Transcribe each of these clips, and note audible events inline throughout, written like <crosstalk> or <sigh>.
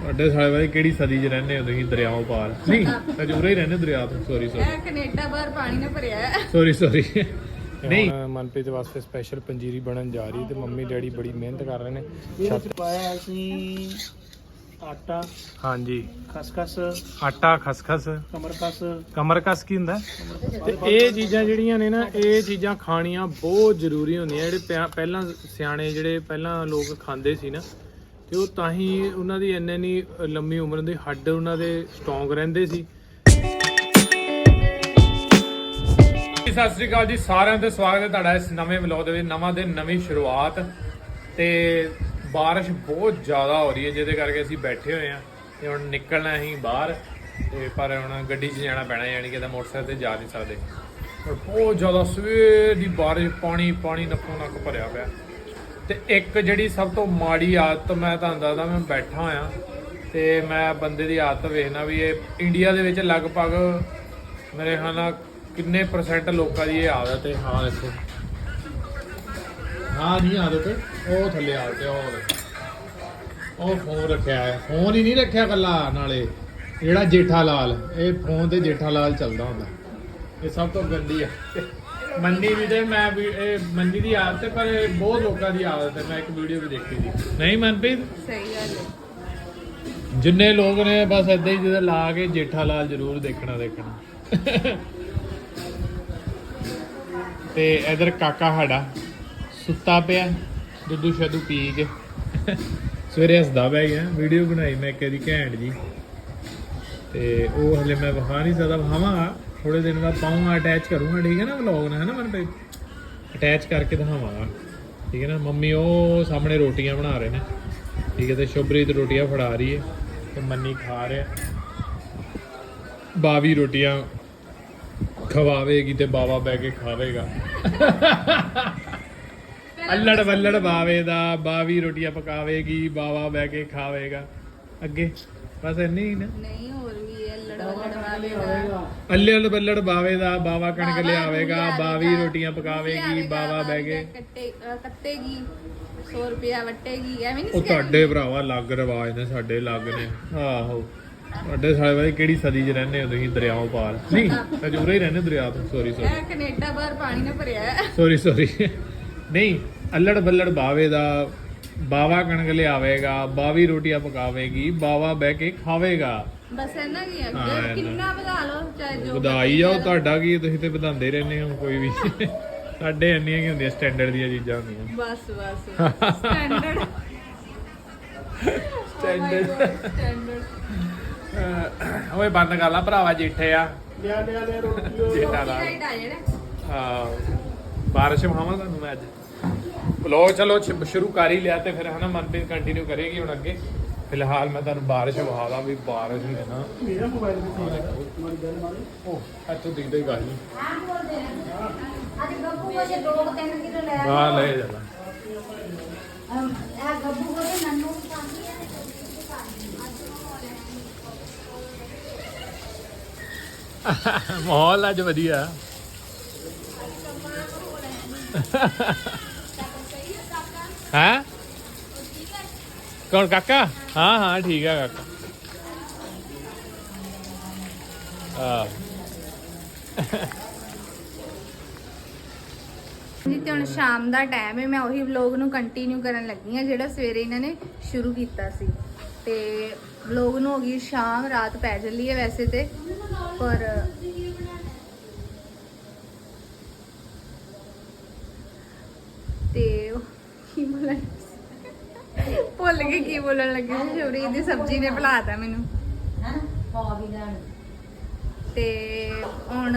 ਤੁਹਾਡੇ ਸਾਲੇ ਵਾਲੇ ਕਿਹੜੀ ਸਦੀ 'ਚ ਰਹਿੰਦੇ ਹੋ ਤੁਸੀਂ? ਦਰਿਆਓਂ ਪਾਰ ਨਹੀਂ ਤਜੂਰੇ ਹੀ ਰਹਿੰਦੇ ਦਰਿਆ ਤੋਂ? ਸੌਰੀ ਸੌਰੀ ਇਹ ਕੈਨੇਡਾ ਬਾਹਰ ਪਾਣੀ ਨਾ ਭਰਿਆ ਹੈ। ਸੌਰੀ ਸੌਰੀ ਨਹੀਂ। ਮਨਪ੍ਰੀਤ ਵਾਸਤੇ ਸਪੈਸ਼ਲ ਪੰਜੀਰੀ ਬਣਨ ਜਾ ਰਹੀ ਤੇ ਮੰਮੀ ਡੈਡੀ ਬੜੀ ਮਿਹਨਤ ਕਰ ਰਹੇ ਨੇ। ਇਹਦੇ ਚ ਪਾਇਆ ਅਸੀਂ ਆਟਾ ਹਾਂਜੀ। ਖਸਖਸ ਆਟਾ ਖਸਖਸ। ਕਮਰਕਸ। ਕਮਰ ਕਸ ਕੀ ਹੁੰਦਾ? ਤੇ ਇਹ ਚੀਜ਼ਾਂ ਜਿਹੜੀਆਂ ਨੇ ਨਾ ਇਹ ਚੀਜ਼ਾਂ ਖਾਣੀਆਂ ਬਹੁਤ ਜ਼ਰੂਰੀ ਹੁੰਦੀਆਂ। ਜਿਹੜੇ ਪਹਿਲਾਂ ਸਿਆਣੇ ਜਿਹੜੇ ਪਹਿਲਾਂ ਲੋਕ ਖਾਂਦੇ ਸੀ ਨਾ ਤੇ ਉਹ ਤਾਂ ਹੀ ਉਹਨਾਂ ਦੀ ਇੰਨੇ ਨਹੀਂ ਲੰਮੀ ਉਮਰ ਦੇ ਹੱਡ ਉਹਨਾਂ ਦੇ ਸਟਰੋਂਗ ਰਹਿੰਦੇ ਸੀ। ਸਤਿ ਸ੍ਰੀ ਅਕਾਲ ਜੀ, ਸਾਰਿਆਂ ਦਾ ਸਵਾਗਤ ਹੈ ਤੁਹਾਡਾ ਇਸ ਨਵੇਂ ਵਲੌਗ ਦੇ ਵਿੱਚ, ਨਵਾਂ ਦਿਨ ਨਵੀਂ ਸ਼ੁਰੂਆਤ। ਤੇ ਬਾਰਿਸ਼ ਬਹੁਤ ਜ਼ਿਆਦਾ ਹੋ ਰਹੀ ਹੈ, ਜਿਹਦੇ ਕਰਕੇ ਅਸੀਂ ਬੈਠੇ ਹੋਏ ਆ ਤੇ ਹੁਣ ਨਿਕਲਣਾ ਅਸੀਂ ਬਾਹਰ, ਤੇ ਪਰ ਹੁਣ ਗੱਡੀ 'ਚ ਜਾਣਾ ਪੈਣਾ, ਯਾਨੀ ਕਿ ਤਾਂ ਮੋਟਰਸਾਈਕਲ ਤੇ ਜਾ ਨਹੀਂ ਸਕਦੇ। ਬਹੁਤ ਜ਼ਿਆਦਾ ਸਵੇਰ ਦੀ ਬਾਰਿਸ਼, ਪਾਣੀ ਪਾਣੀ ਨੱਕੋ ਨੱਕ ਭਰਿਆ ਪਿਆ। ਤੇ ਇੱਕ ਜਿਹੜੀ ਸਭ ਤੋਂ ਮਾੜੀ ਆਦਤ ਮੈਂ ਤੁਹਾਨੂੰ ਦੱਸਦਾ, ਮੈਂ ਬੈਠਾ ਹੋਇਆ, ਤੇ ਮੈਂ ਬੰਦੇ ਦੀ ਆਦਤ ਵੇਖਣਾ ਵੀ ਇਹ ਇੰਡੀਆ ਦੇ ਵਿੱਚ ਲਗਭਗ ਮੇਰੇ ਖਿਆਲ ਨਾਲ ਕਿੰਨੇ ਪਰਸੈਂਟ ਲੋਕਾਂ ਦੀ ਇਹ ਆਦਤ ਹੈ। ਹਾਂ, ਦੇਖੋ। ਹਾਂ ਨਹੀਂ ਆਦਤ ਉਹ ਥੱਲੇ ਆ ਤੇ ਉਹ ਉਹ ਫੋਨ ਰੱਖਿਆ ਹੈ। ਫੋਨ ਹੀ ਨਹੀਂ ਰੱਖਿਆ ਕੱਲਾ ਨਾਲੇ। ਜਿਹੜਾ ਜੇਠਾ ਲਾਲ ਇਹ ਫੋਨ ਤੇ ਜੇਠਾ ਲਾਲ ਚੱਲਦਾ ਹੁੰਦਾ। ਇਹ ਸਭ ਤੋਂ ਗੰਦੀ ਆ। ਮੰਨੀ ਵੀ ਤੇ ਮੈਂ ਵੀ ਇਹ ਮੰਨੀ ਦੀ ਆਦਤ ਹੈ ਪਰ ਇਹ ਬਹੁਤ ਲੋਕਾਂ ਦੀ ਆਦਤ ਹੈ ਮੈਂ ਇੱਕ ਵੀਡੀਓ ਵੀ ਦੇਖੀ ਸੀ। ਨਹੀਂ ਮਨਪ੍ਰੀਤ? ਸਹੀ ਗੱਲ ਹੈ। ਜਿੰਨੇ ਲੋਕ ਨੇ ਬਸ ਏਦਾਂ ਹੀ ਜਿਹਦਾ ਲਾ ਕੇ ਜੇਠਾ ਲਾਲ ਜ਼ਰੂਰ ਦੇਖਣਾ ਦੇਖਣਾ। ਤੇ ਇਧਰ ਕਾਕਾ ਸਾਡਾ ਸੁੱਤਾ ਪਿਆ ਦੁੱਧੂ ਸ਼ਦੂ ਪੀ ਕੇ। ਸਵੇਰੇ ਹੱਸਦਾ ਪਿਆ ਗਿਆ ਵੀਡੀਓ ਬਣਾਈ ਮੈਂ ਇੱਕ ਇਹਦੀ ਘੈਂਟ ਜੀ। ਤੇ ਉਹ ਹਲੇ ਮੈਂ ਵਿਖਾ ਨਹੀਂ ਸਕਦਾ ਵਿਖਾਵਾਂਗਾ। ਥੋੜੇ ਦਿਨ ਬਾਅਦ ਪਾਉਂਗਾ ਅਟੈਚ ਕਰੂੰਗਾ, ਠੀਕ ਹੈ ਨਾ ਵਲੌਗ ਨਾਲ, ਹੈ ਨਾ ਮਨ ਅਟੈਚ ਕਰਕੇ ਦਿਖਾਵਾਂਗਾ। ਠੀਕ ਹੈ ਨਾ, ਮੰਮੀ ਉਹ ਸਾਹਮਣੇ ਰੋਟੀਆਂ ਬਣਾ ਰਹੇ ਨੇ। ਠੀਕ ਹੈ, ਤੇ ਸ਼ੁਭਰੀਤ ਰੋਟੀਆਂ ਫੜਾ ਰਹੀ ਹੈ, ਤੇ ਮੰਨੀ ਖਾ ਰਿਹਾ। ਬਾਵੀ ਰੋਟੀਆਂ ਖਵਾਵੇਗੀ ਤੇ ਬਾਵਾ ਬਹਿ ਕੇ ਖਾਵੇਗਾ। ਅੱਲੜ ਵੱਲੜ ਬਾਵੇ ਦਾ ਬਾਵੀ ਰੋਟੀਆਂ ਪਕਾਵੇਗੀ, ਬਾਵਾ ਬਹਿ ਕੇ ਖਾਵੇਗਾ। ਅੱਗੇ, ਬਸ ਇੰਨੀ ਹੀ ਨਾ? ਨਹੀਂ, ਹੋਰ ਵੀ ਲੜਵਾ ਅੱਲੜ ਵੱਲੜ ਬਾਵੇ ਦਾ ਬਾਵਾ ਕਣਕ ਲਿਆਵੇਗਾ ਬਾਵੀ ਰੋਟੀਆਂ ਪਕਾਵੇਗੀ ਬਾਵਾ ਬਹਿ ਕੇ। ਕੱਟੇ ਕੱਟੇਗੀ 100 ਰੁਪਿਆ ਵਟੇਗੀ ਐਵੇਂ ਨਹੀਂ ਉਹ ਤੁਹਾਡੇ ਭਰਾਵਾ ਲੱਗ ਰਿਵਾਜ ਨੇ ਸਾਡੇ ਲੱਗ ਨੇ। ਆਹੋ। ਤੁਹਾਡੇ ਸਾਲੇ ਵਾਲੇ ਕਿਹੜੀ ਸਦੀ 'ਚ ਰਹਿੰਦੇ ਹੋ ਤੁਸੀਂ ਦਰਿਆਓਂ ਪਾਰ? ਨਹੀਂ ਤਜੂਰੇ ਹੀ ਰਹਿੰਦੇ ਦਰਿਆ ਤੋਂ ਸੌਰੀ ਸੌਰੀ ਇਹ ਕੈਨੇਡਾ ਬਾਹਰ ਪਾਣੀ ਨਾ ਭਰਿਆ। ਸੌਰੀ ਸੌਰੀ ਨਹੀਂ ਅੱਲੜ ਬੱਲੜ ਬਾਵੇ ਦਾ ਬਾਵਾ ਕਣਕ ਲਿਆਵੇਗਾ ਬਾਵੀ ਰੋਟੀਆਂ ਪਕਾਵੇਗੀ ਬਾਵਾ ਬਹਿ ਕੇ ਖਾਵੇਗਾ। ਬਸ ਇਹਨਾਂ ਕੀ ਹਾਂ, ਅੱਗੇ ਇਹਨਾਂ। ਕਿੰਨਾ ਵਧਾ ਲਓ ਚਾਹੇ ਜੋ ਵਧਾਈ ਜਾਓ ਤੁਹਾਡਾ ਕੀ ਤੁਸੀਂ ਤੇ ਵਧਾਉਂਦੇ ਰਹਿੰਦੇ ਹੋ ਕੋਈ ਵੀ। ਸਾਡੇ ਇੰਨੀਆਂ ਕੀ ਹੁੰਦੀਆਂ ਸਟੈਂਡਰਡ ਦੀਆਂ ਚੀਜ਼ਾਂ ਹੁੰਦੀਆਂ। ਬਸ ਬਸ ਸਟੈਂਡਰਡ. ਸਟੈਂਡਰਡ <laughs> ਅਹ ਓਏ ਬੰਦ ਕਰ ਲਾ ਭਰਾਵਾ ਜੇਠੇ ਆ। ਲਿਆ ਲਿਆ ਲਿਆ ਰੋਟੀ ਜੇਠਾ ਲਾ ਰਾਈਟ ਆ ਜਿਹੜਾ ਹਾਂ। ਬਾਰਿਸ਼ ਮਾਵਾਂ ਤੁਹਾਨੂੰ ਮੈਂ ਅੱਜ। ਵਲੌਗ ਚਲੋ ਸ਼ੁ- ਸ਼ੁਰੂ ਕਰ ਹੀ ਲਿਆ ਤੇ ਫਿਰ ਹਨਾ ਮਨਪ੍ਰੀਤ ਕੰਟੀਨਿਊ ਕਰੇਗੀ ਹੁਣ ਅੱਗੇ। ਫਿਲਹਾਲ ਮੈਂ ਤੁਹਾਨੂੰ ਬਾਰਿਸ਼ ਵਹਾਦਾ ਵੀ ਬਾਰਿਸ਼ ਨੇ ਨਾ। ਮੇਰਾ ਮੋਬਾਈਲ ਕਿੱਥੇ ਮਾਰੀ ਗੱਲ ਮਾਰੀ। ਉਹ ਇੱਥੋਂ ਦਿਖਦਾ ਹੀ ਗੱਲ ਨਹੀਂ ਅੱਜ ਗੱਬੂ ਕੋ ਜੇ 2-3 ਕਿਲੋ ਲੈ ਆ ਲੈ ਜਾਣਾ ਇਹ ਗੱਬੂ ਕੋ ਜੇ ਨੰਨੂ ਵੀ ਖਾਂਦੀ ਹੈ ਮਾਹੌਲ ਅੱਜ ਵਧੀਆ। ਹੈ? ਕੌਣ, ਕਾਕਾ? ਹਾਂ ਹਾਂ, ਠੀਕ ਹੈ ਕਾਕਾ। ਆ ਜੀ, ਤੇ ਹੁਣ ਸ਼ਾਮ ਦਾ ਟਾਈਮ ਹੈ ਮੈਂ ਉਹੀ ਵਲੌਗ ਨੂੰ ਕੰਟੀਨਿਊ ਕਰਨ ਲੱਗੀ ਹਾਂ ਜਿਹੜਾ ਸਵੇਰੇ ਇਹਨਾਂ ਨੇ ਸ਼ੁਰੂ ਕੀਤਾ ਸੀ। ਤੇ ਵਲੌਗ ਨੂੰ ਹੋ ਗਈ ਸ਼ਾਮ, ਰਾਤ ਪੈ ਚੱਲੀ ਹੈ ਵੈਸੇ ਤੇ, ਪਰ ਤੇ ਕੀ ਬੋਲਣ ਭੁੱਲ ਗਈ ਕੀ ਬੋਲਣ ਲੱਗੀ ਸੀ? ਸ਼ੌਰੀ ਦੀ ਸਬਜ਼ੀ ਨੇ ਭੁਲਾਤਾ ਮੈਨੂੰ। ਤੇ ਹੁਣ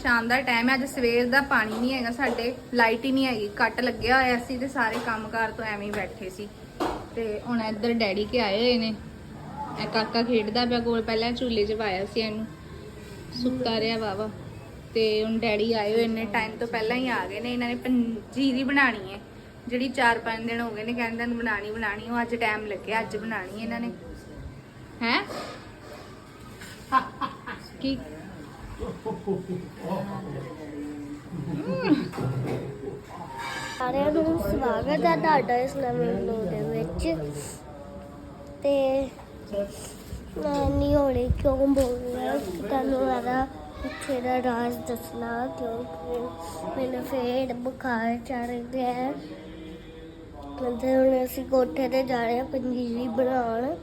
ਸ਼ਾਮ ਦਾ ਟਾਈਮ ਹੈ ਅੱਜ ਸਵੇਰ ਦਾ ਪਾਣੀ ਨਹੀਂ ਹੈਗਾ ਸਾਡੇ ਲਾਈਟ ਹੀ ਨਹੀਂ ਹੈਗੀ। ਕੱਟ ਲੱਗਿਆ ਹੋਇਆ ਸੀ ਤੇ ਸਾਰੇ ਕੰਮਕਾਰ ਤੋਂ ਐਵੇਂ ਹੀ ਬੈਠੇ ਸੀ। ਤੇ ਹੁਣ ਇੱਧਰ ਡੈਡੀ ਕੇ ਆਏ ਹੋਏ ਨੇ। ਇਹ ਕਾਕਾ ਖੇਡਦਾ ਪਿਆ ਕੋਲ ਪਹਿਲਾਂ ਝੂਲੇ 'ਚ ਪਾਇਆ ਸੀ ਇਹਨੂੰ। ਸੁੱਤਾ ਰਿਹਾ ਵਾਵਾ ਤੇ ਹੁਣ ਡੈਡੀ ਆਏ ਹੋਏ ਨੇ ਟਾਈਮ ਤੋਂ ਪਹਿਲਾਂ ਹੀ ਆ ਗਏ ਨੇ ਇਹਨਾਂ ਨੇ ਪੰਜੀਰੀ ਬਣਾਣੀ ਹੈ। ਜਿਹੜੀ 4-5 ਦਿਨ ਹੋ ਗਏ ਨੇ ਕਹਿੰਦੇ ਨੇ ਬਣਾਣੀ ਬਣਾਣੀ ਉਹ ਅੱਜ ਟਾਈਮ ਲੱਗਿਆ, ਅੱਜ ਬਣਾਣੀ ਇਹਨਾਂ ਨੇ। ਹੈ? ਕੀ? ਸਾਰਿਆਂ ਨੂੰ ਸਵਾਗਤ ਹੈ ਤੁਹਾਡਾ ਇਸ ਨਵੇਂ ਵਲੋਗ ਦੇ ਵਿੱਚ। ਤੇ ਮੈਂ ਨਹੀਂ ਹੋਣੀ ਕਿਉਂ ਬੋਲ ਰਿਹਾ ਤੁਹਾਨੂੰ ਮੇਰਾ ਪਿੱਛੇ ਦਾ ਰਾਜ਼ ਦੱਸਣਾ, ਕਿਉਂਕਿ ਮੈਨੂੰ ਫੇਰ ਬੁਖਾਰ ਚੜ ਗਿਆ ਤੇ ਹੁਣ ਅਸੀਂ ਕੋਠੇ ਤੇ ਜਾ ਰਹੇ ਹਾਂ ਪੰਜੀਰੀ ਬਣਾਉਣ।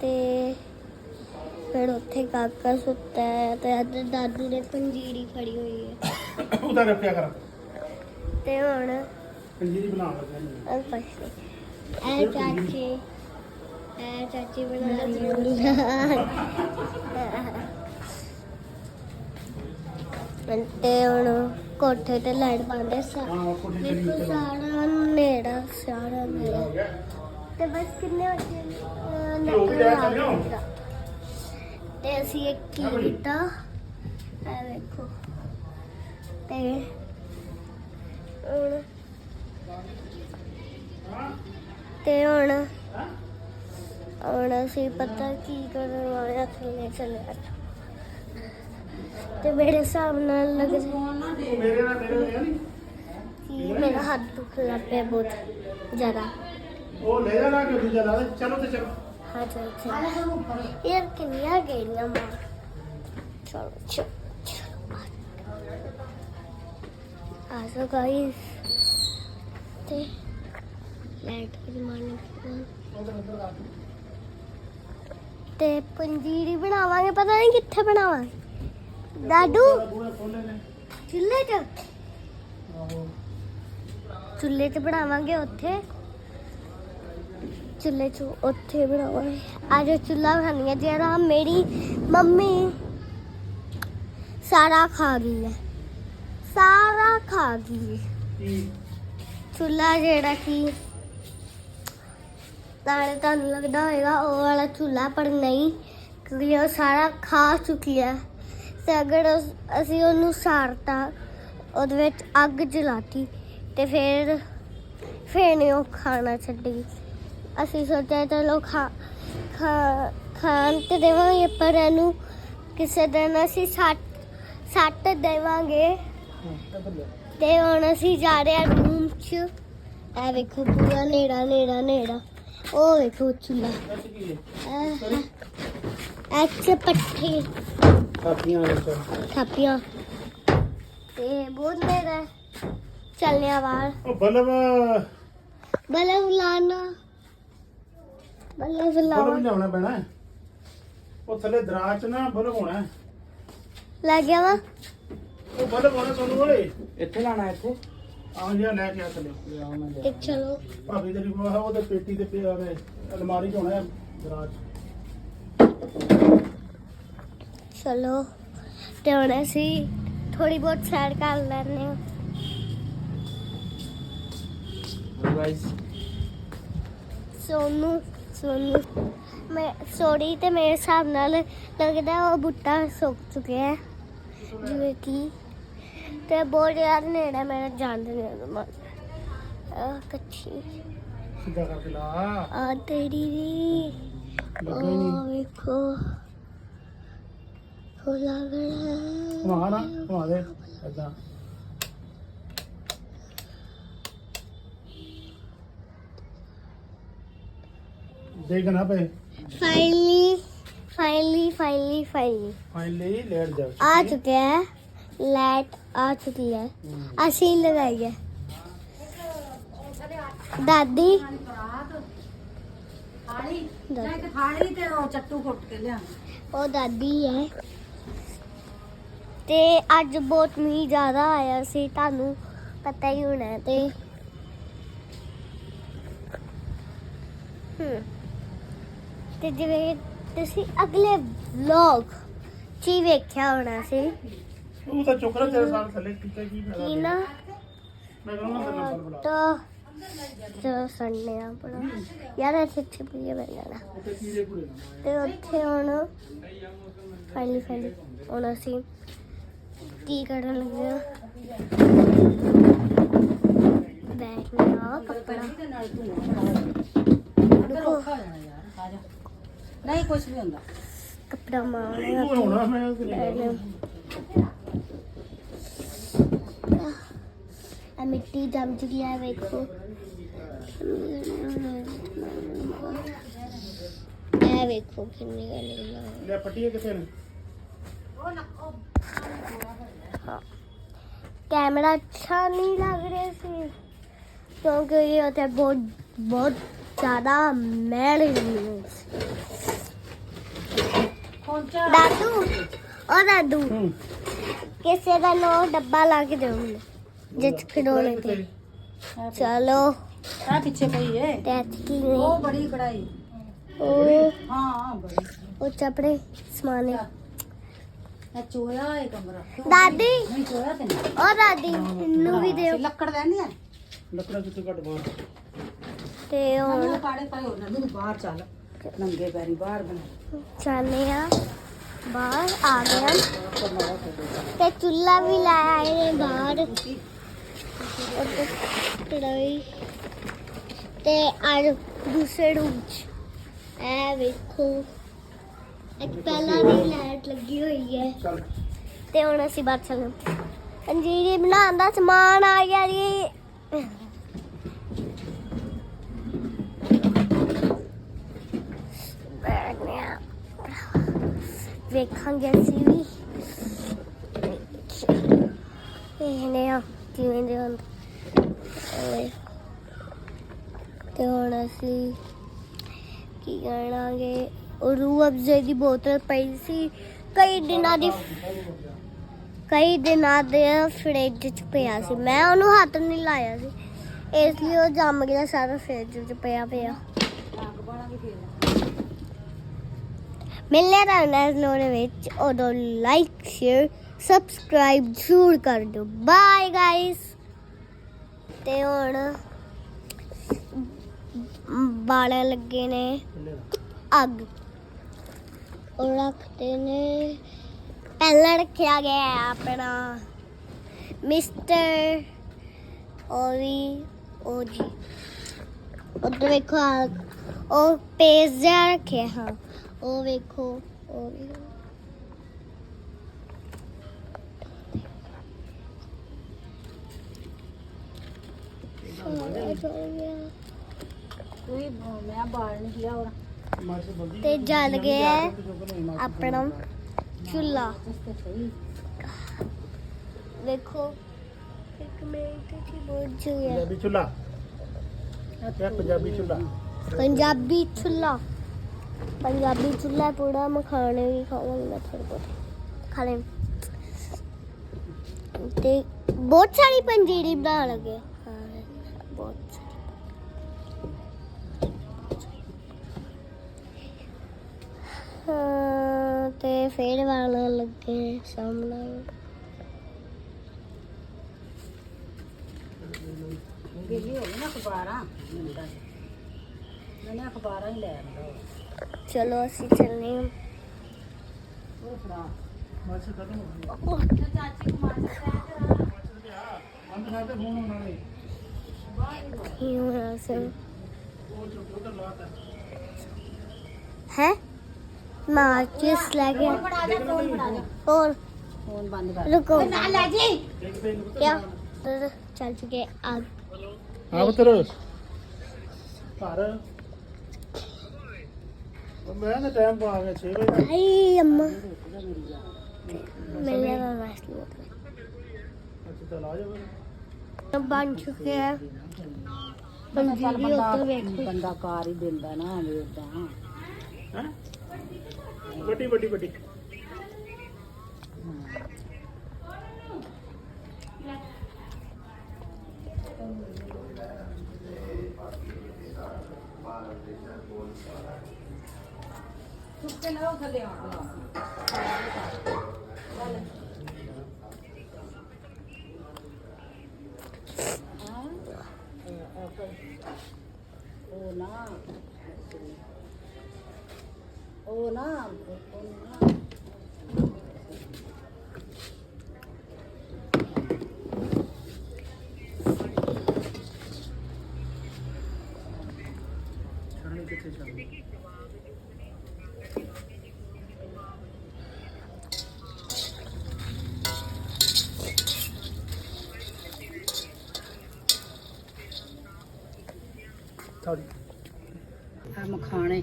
ਤੇ ਫਿਰ ਉੱਥੇ ਕਾਕਾ ਸੁੱਤਾ ਹੈ ਤੇ ਇੱਧਰ ਦਾਦੂ ਨੇ ਪੰਜੀਰੀ ਫੜੀ ਹੋਈ ਹੈ। ਉਹਦਾ ਰੱਖਿਆ ਕਰ। ਤੇ ਹੁਣ ਪੰਜੀਰੀ ਬਣਾ ਲੱਗਾ ਅਲ ਪਛੇ ਐ ਚਾਚੀ ਐ ਚਾਚੀ ਬਣਾ ਰਹੀ ਹੈ ਤੇ ਹੁਣ ਕੋਠੇ ਤੇ ਲਾਈਟ ਪਾਉਂਦੇ ਸਾ ਨੀਚੇ ਸਾਰਾ ਨੇੜਾ ਸਾਰਾ ਨੇੜਾ ਤੇ ਬਸ ਕਿੰਨੇ ਵਜੇ ਅਹ, ਹੋ ਗਿਆ। ਤੇ ਅਸੀਂ ਇੱਕ ਕੀ ਕੀਤਾ? ਐ ਵੇਖੋ। ਤੇ ਹੁਣ ਤੇ ਹੁਣ ਹੁਣ ਅਸੀਂ ਪਤਾ ਕੀ ਕਰਨ ਵਾਲੇ ਥੱਲੇ ਚੱਲਿਆ ਤੇ ਮੇਰੇ ਹਿਸਾਬ ਨਾਲ ਲੱਗ ਮੇਰੇ ਨਾਲ ਮੇਰੇ ਨਾਲ ਨਹੀਂ। ਕਿ ਮੇਰਾ ਹੱਥ ਦੁਖ ਲੱਗ ਪਿਆ ਬਹੁਤ ਜ਼ਿਆਦਾ। ਉਹ ਲੈ ਜਾਣਾ ਕਿ ਦੂਜਾ ਲਾ ਦੇ। ਚਲੋ ਤੇ ਚਲੋ। ਹਾਂ ਚਲ ਚਲ। ਯਾਰ ਕਿੰਨੀਆਂ ਗਈਆਂ ਮਾਰ ਚਲੋ ਚਲੋ ਚਲੋ। ਆ ਸੋ ਗਾਇਸ ਤੇ ਲਾਈਟ ਦੀ ਮਾਰਨੇ ਤੇ ਪੰਜੀਰੀ ਬਣਾਵਾਂਗੇ। ਪਤਾ ਨਹੀਂ ਕਿੱਥੇ ਬਣਾਵਾਂਗੇ। ਦਾਦੂ ਚੁੱਲ੍ਹੇ 'ਚ ਚੁੱਲ੍ਹੇ 'ਚ ਬਣਾਵਾਂਗੇ ਉੱਥੇ ਚੁੱਲ੍ਹੇ 'ਚ ਉੱਥੇ ਬਣਾਵਾਂਗੇ ਅੱਜ ਚੁੱਲ੍ਹਾ ਬਣਾਉਣੀ ਜਿਹੜਾ ਮੇਰੀ ਮੰਮੀ ਸਾਰਾ ਖਾ ਗਈ ਹੈ ਸਾਰਾ ਖਾ ਗਈ ਚੁੱਲ੍ਹਾ ਜਿਹੜਾ ਕਿ ਨਾਲੇ ਤੁਹਾਨੂੰ ਲੱਗਦਾ ਹੋਏਗਾ ਉਹ ਵਾਲਾ ਚੁੱਲ੍ਹਾ ਪਰ ਨਹੀਂ ਕਿਉਂਕਿ ਉਹ ਸਾਰਾ ਖਾ ਚੁੱਕੀ ਹੈ ਤੇ ਅਗਰ ਉਸ- ਅਸੀਂ ਉਹਨੂੰ ਸਾੜਤਾ ਉਹਦੇ ਵਿੱਚ ਅੱਗ ਜਲਾਤੀ ਤੇ ਫਿਰ ਫਿਰ ਨਹੀਂ ਉਹ ਖਾਣਾ ਛੱਡੀ। ਅਸੀਂ ਸੋਚਿਆ ਚਲੋ ਖਾ ਖਾ ਖਾਣ ਤੇ ਦੇਵਾਂਗੇ ਪਰ ਇਹਨੂੰ ਕਿਸੇ ਦਿਨ ਅਸੀਂ ਸੱਟ ਸੱਟ ਦੇਵਾਂਗੇ। ਤੇ ਹੁਣ ਅਸੀਂ ਜਾ ਰਹੇ ਹਾਂ ਰੂਮ 'ਚ। ਇਹ ਵੇਖੋ ਪੂਰਾ ਨੇੜਾ ਨੇੜਾ ਨੇੜਾ। ਉਹ ਵੇਖੋ ਚੁੱਲਾ ਦੱਸ ਐਚ ਪੱਠੇ। ਕਾਪੀਆਂ ਵਿੱਚ ਥਾਪੀਆਂ। ਤੇ ਬਹੁਤ ਨੇੜਾ ਹੈ। ਚੱਲਨੇ ਆ ਬਾਹਰ। ਉਹ ਬਲਬ ਬਲਬ ਲਾਣਾ ਬਲਬ ਬਲਬ ਲਾਵਾ ਲਿਆਉਣਾ ਪੈਣਾ। ਹੈ। ਉਹ ਥੱਲੇ ਦਰਾਜ ਚ ਨਾ ਬਲਬ ਹੋਣਾ। ਹੈ। ਲੱਗ ਗਿਆ ਵਾ। ਉਹ ਬਲਬ ਹੋਣਾ ਤੁਹਾਨੂੰ ਓਏ। ਇੱਥੇ ਲਾਣਾ ਇੱਥੇ? ਆਹ ਜਿਹਾ ਲੈ ਕੇ ਆ ਥੱਲੇ। ਤੇ ਚਲੋ। ਭਾਬੀ ਤੇਰੀ ਕੋਲ ਉਹਦੇ ਪੇਟੀ ਤੇ ਪਿਆ ਉਹਦੇ ਅਲਮਾਰੀ ਚ ਹੋਣਾ ਹੈ ਦਰਾਜ ਚਲੋ ਤੇ ਹੁਣ ਅਸੀਂ ਥੋੜੀ ਬਹੁਤ ਸੈਰ ਕਰ ਲੈਣੇ ਆ ਗਾਇਸ ਸੋਨੂੰ ਸੋਨੂੰ ਮੈਂ ਸੋਰੀ ਤੇ ਮੇਰੇ ਹਿਸਾਬ ਨਾਲ ਲੱਗਦਾ ਉਹ ਬੁੱਟਾ ਸੁੱਕ ਚੁੱਕਿਆ ਹੈ। ਜਿਵੇਂ ਕਿ ਤੇ ਬਹੁਤ ਜ਼ਿਆਦਾ ਨੇੜੇ ਮੇਰੇ ਜਾਂਦੇ ਨੇ ਮਨ ਆ ਕੱਚੀ। ਸਿੱਧਾ ਕਰਕੇ ਲਾ। ਆ ਤੇਰੀ ਦੀ ਲੱਗਾ ਹੀ ਨਹੀਂ ਉਹ ਵੇਖੋ। ਹੋ ਲੱਗ ਰਿਹਾ ਘੁਮਾ ਨਾ ਘੁਮਾ ਦੇ ਏਦਾਂ। ਦੇਖ ਨਾ ਪਏ। Finally finally finally finally finally late ਜਾ ਆ ਚੁੱਕਿਆ ਹੈ। ਲਾਈਟ ਆ ਚੁੱਕੀ ਹੈ। ਅਸੀਂ ਲਗਾਈ ਹੈ ਦਾਦੀ। ਦਾਦੀ ਹਾਲੀ ਤੇ ਉਹ ਚੱਟੂ ਕੁੱਟ ਕੇ ਲਿਆ ਉਹ ਦਾਦੀ ਹੈ। ਤੇ ਅੱਜ ਬਹੁਤ ਮੀਂਹ ਜ਼ਿਆਦਾ ਆਇਆ ਸੀ ਤੁਹਾਨੂੰ ਪਤਾ ਹੀ ਹੋਣਾ ਤੇ। ਤੇ ਜਿਵੇਂ ਤੁਸੀਂ ਅਗਲੇ ਵਲੌਗ 'ਚ ਹੀ ਵੇਖਿਆ ਹੋਣਾ ਸੀ। ਤੂੰ ਤਾਂ ਚੁੱਕ ਰਿਹਾ ਤੇਰੇ ਸਾਲ ਥੱਲੇ ਕੀਤਾ ਕੀ ਫਾਇਦਾ ਕਿ ਨਾ? ਮੈਂ ਕਹਿੰਦਾ ਨਾਲ ਬੁਲਾ ਤਾਂ ਜੋ ਸੰਨੇ ਆ ਬੜਾ ਯਾਰ ਇੱਥੇ ਛਿਪੀਏ ਬਣ ਜਾਣਾ ਤੇ ਉੱਥੇ ਹੁਣ ਫਾਈਨਲੀ ਫਾਈਨਲੀ ਹੁਣ ਅਸੀਂ ਕੀ ਕਰਨ ਲੱਗੇ ਆ ਬੈਠਣਾ ਕੱਪੜਾ ਦੇਖੋ ਨਹੀਂ ਕੁਝ ਵੀ ਹੁੰਦਾ ਕੱਪੜਾ ਮਾਰਨਾ ਹੋਣਾ ਮੈਂ ਆ ਮਿੱਟੀ ਜੰਮ ਚੁੱਕੀ ਹੈ ਵੇਖੋ। ਇਹ ਵੇਖੋ ਕਿੰਨੀ ਗੱਲ ਨਿਕਲਾ ਲੈ ਪੱਟੀਏ ਕਿੱਥੇ ਨੇ? ਕੈਮਰਾ ਅੱਛਾ ਨਹੀਂ ਲੱਗ ਰਿਹਾ ਸੀ ਕਿਉਂਕਿ ਇਹ ਉੱਥੇ ਬਹੁਤ ਬਹੁਤ ਜ਼ਿਆਦਾ ਮੈਲ ਸੀ। ਦਾਦੂ ਉਹ ਦਾਦੂ। ਹੂੰ। ਕਿਸੇ ਦਾ ਨੋ ਡੱਬਾ ਲਾ ਕੇ ਦਿਓ ਜਿੱਚ ਖਿਡੌਣੇ ਤੇ ਚਲੋ। ਆ ਪਿੱਛੇ ਪਈ ਏ। ਤੇ ਕੀ ਉਹ ਨਹੀਂ ਬੜੀ ਕੜਾਈ। ਉਹ ਹਾਂ ਬੜੀ। ਉਹ ਚਪੜੇ ਸਮਾਨੇ ਇਹ ਚੋਇਆ ਏ ਕਮਰਾ ਦਾਦੀ। ਨਹੀਂ ਚੋਇਆ ਤੇ ਨਹੀਂ। ਉਹ ਦਾਦੀ ਨੂੰ ਵੀ ਦਿਓ। ਲੱਕੜ ਲੈਣੀ ਆ? ਲੱਕੜਾਂ ਕਿੱਥੇ ਘੱਟ ਬਾਹਰ। ਤੇ ਉਹ ਪਾੜੇ ਪਏ ਹੋ ਨਾ ਬਾਹਰ ਚੱਲ। ਨੰਗੇ ਪੈਰੀ ਬਾਹਰ ਬਣਾ। ਚਾਹਨੇ ਆ। ਬਾਹਰ ਆ ਗਿਆ ਤੇ ਚੁੱਲਾ ਵੀ ਲਾਇਆ ਇਹਨੇ ਬਾਹਰ। ਕੜਾਈ ਤੇ ਅੱਜ ਦੂਸਰੇ ਰੂਮ ਚ। ਇਹ ਵੇਖੋ। ਇੱਕ ਪਹਿਲਾਂ ਦੀ ਲਾਈਟ ਲੱਗੀ ਹੋਈ ਹੈ। ਚੱਲ। ਤੇ ਹੁਣ ਅਸੀਂ ਬਾਹਰ ਚੱਲੇ ਪੰਜੀਰੀ ਬਣਾਉਣ ਦਾ ਸਮਾਨ ਆ ਗਿਆ ਜੀ। ਵੇਖਾਂਗੇ ਅਸੀਂ ਵੀ। ਇਹਨੇ ਆ ਕਿਵੇਂ ਦੇ ਹੁੰਦੇ ਓਏ। ਤੇ ਹੁਣ ਅਸੀਂ ਕੀ ਕਰਾਂਗੇ? ਉਹ ਰੂਹ ਅਫਜ਼ੇ ਦੀ ਬੋਤਲ ਪਈ ਸੀ। ਕਈ ਦਿਨਾਂ ਦੀ ਕਈ ਦਿਨਾਂ ਦੇ ਫ੍ਰਿਜ ਚ ਪਿਆ ਸੀ। ਮੈਂ ਉਹਨੂੰ ਹੱਥ ਨਹੀਂ ਲਾਇਆ ਸੀ। ਇਸ ਲਈ ਉਹ ਜੰਮ ਗਿਆ ਸਾਰਾ ਫ੍ਰਿਜ ਚ ਪਿਆ ਪਿਆ। ਮਿਲਨੇ ਦਾ ਇਸ ਲੋਰੇ ਵਿੱਚ। ਉਦੋਂ ਲਾਈਕ ਸ਼ੇਅਰ ਸਬਸਕ੍ਰਾਈਬ ਜ਼ਰੂਰ ਕਰ ਦਿਓ। ਬਾਏ ਗਾਇਸ ਤੇ ਹੁਣ ਬਾਲੇ ਲੱਗੇ ਨੇ। ਅੱਗ। ਉਹ ਰੱਖਦੇ ਨੇ। ਪਹਿਲਾਂ ਰੱਖਿਆ ਗਿਆ ਹੈ ਆਪਣਾ ਮਿਸਟਰ ਉਹ ਵੀ ਉਹ ਜੀ ਉੱਧਰ ਵੇਖੋ ਆ- ਉਹ ਪੇਜ ਜਿਹਾ ਰੱਖਿਆ, ਹਾਂ। ਉਹ ਵੇਖੋ, ਉਹ ਵੀ। ਸਾਰਾ ਜਲ ਗਿਆ। ਕੋਈ ਮੈਂ ਬਾਹਰ ਨਹੀਂ ਗਿਆ ਹੋਰ। ਮਾਰ ਸੇ ਬੰਦੀ ਤੇ ਜਲ ਗਿਆ ਹੈ ਆਪਣਾ ਚੁੱਲਾ। ਦੇਖੋ ਇੱਕ ਮਿੰਟ ਦੀ ਬੁੱਝ ਗਿਆ। ਪੰਜਾਬੀ ਚੁੱਲਾ। ਇਹ ਪੰਜਾਬੀ ਚੁੱਲਾ। ਪੰਜਾਬੀ ਚੁੱਲਾ। ਪੰਜਾਬੀ ਚੁੱਲਾ ਪੂਰਾ ਮਖਾਣੇ ਵੀ ਖਾਵਾਂਗੇ ਮੈਂ ਥੋੜੇ ਬਹੁਤ। ਖਾ ਲੈ ਤੇ ਬਹੁਤ ਸਾਰੀ ਪੰਜੀਰੀ ਬਣਾ ਲਗੇ। ਤੇ ਫੇਰ ਵਾਲਾ ਲੱਗੇ ਸਾਹਮਣੇ ਗੇਲੀ ਹੋ ਗਈ ਨਾ ਅਖਬਾਰਾਂ ਮੈਨੇ ਅਖਬਾਰਾਂ ਹੀ ਲੈ ਆਂਦਾ ਚਲੋ ਅਸੀਂ ਚੱਲਨੇ ਹਾਂ ਉਹ ਫੜਾ ਮਾਰ ਸੇ ਖਤਮ ਹੋ ਗਿਆ ਅੰਦਰ ਸਾਡੇ ਫੋਨ ਹੋਣਾ ਨਹੀਂ ਕੀ ਹੋਇਆ ਸਰ ਉਹ ਜੋ ਉਧਰ ਲਾਤਾ ਹੈ ਮਾਚਿਸ ਲੈ ਗਿਆ ਫੜਾ ਜਾ ਫੋਨ ਫੜਾ ਜਾ और ਫੋਨ ਬੰਦ ਕਰ रुको ਨਾ ਲੈ ਜੀ ਇੱਕ ਤੇ ਨੂੰ क्या तर चल चुके आग ਆ ਬਤਰ ਘਰ ਉਹ ਮੈਂ ਨਾ ਟਾਈਮ ਪਾ ਗਿਆ 6 ਵਜੇ आई अम्मा मिलने का वैसे ਅੱਛਾ ਚਲ ਆ ਜਾ ਫਿਰ बन चुके हैं ਚੱਲ पंजीरी उधर ਬੰਦਾ देखो ਬੰਦਾ ਕਾਰ ਹੀ ਦਿੰਦਾ ਨਾ ਵੇਖਦਾ ਹੈ ਵੱਡੀ ਵੱਡੀ ਵੱਡੀ। ਸੁੱਕੇ ਨਾ ਉਹ ਥੱਲੇ ਆਉਣਾ ਉਹ ਨਾ ਉਹ ਨਾ ਉਹ ਨਾ ਛਾਣੀ ਕਿੱਥੇ ਛਾਣੀ ਥੋੜੀ ਆ ਮਖਾਣੇ